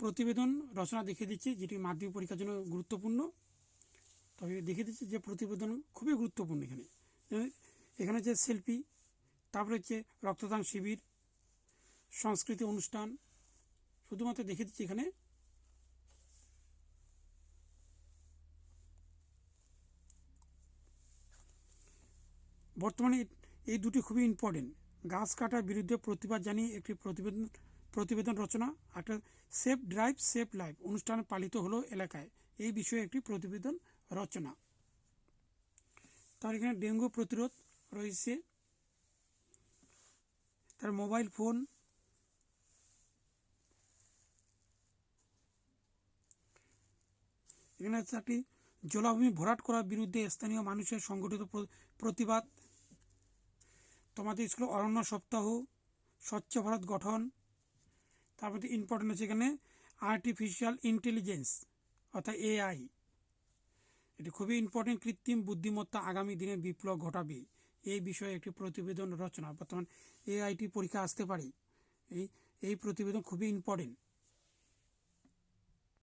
প্রতিবেদন রচনা দেখিয়ে দিচ্ছি, যেটি মাধ্যমিক পরীক্ষার জন্য গুরুত্বপূর্ণ। তবে দেখিয়ে দিচ্ছি যে প্রতিবেদন খুবই গুরুত্বপূর্ণ এখানে। এখানে হচ্ছে শিল্পী তারপরে হচ্ছে রক্তদান শিবির, সংস্কৃতি অনুষ্ঠান। শুধুমাত্র দেখে দিচ্ছি এখানে বর্তমানে এই দুটি খুবই ইম্পর্টেন্ট গাছ কাটার বিরুদ্ধে প্রতিবাদ জানিয়ে একটি প্রতিবেদন প্রতিবেদন রচনা, একটা সেফ ড্রাইভ, সেফ লাইফ অনুষ্ঠান পালিত হলো এলাকায়। এই বিষয়ে একটি প্রতিবেদন রচনা। তার এখানে ডেঙ্গু প্রতিরোধ রয়েছে। তার মোবাইল ফোন। এখানে একটি জলাভূমি ভরাট করার বিরুদ্ধে স্থানীয় মানুষের সংগঠিত প্রতিবাদ। তোমাদের স্কুলে অরণ্য সপ্তাহ, স্বচ্ছ ভারত গঠন তারপর ইম্পর্টেন্ট হচ্ছে এখানে আর্টিফিশিয়াল ইন্টেলিজেন্স অর্থাৎ এআই এটি খুবই ইম্পর্টেন্ট কৃত্রিম বুদ্ধিমত্তা আগামী দিনে বিপ্লব ঘটাবে। এই বিষয়ে একটি প্রতিবেদন রচনা। বর্তমান এআইটি পরীক্ষা আসতে পারে। এই এই প্রতিবেদন খুবই ইম্পর্টেন্ট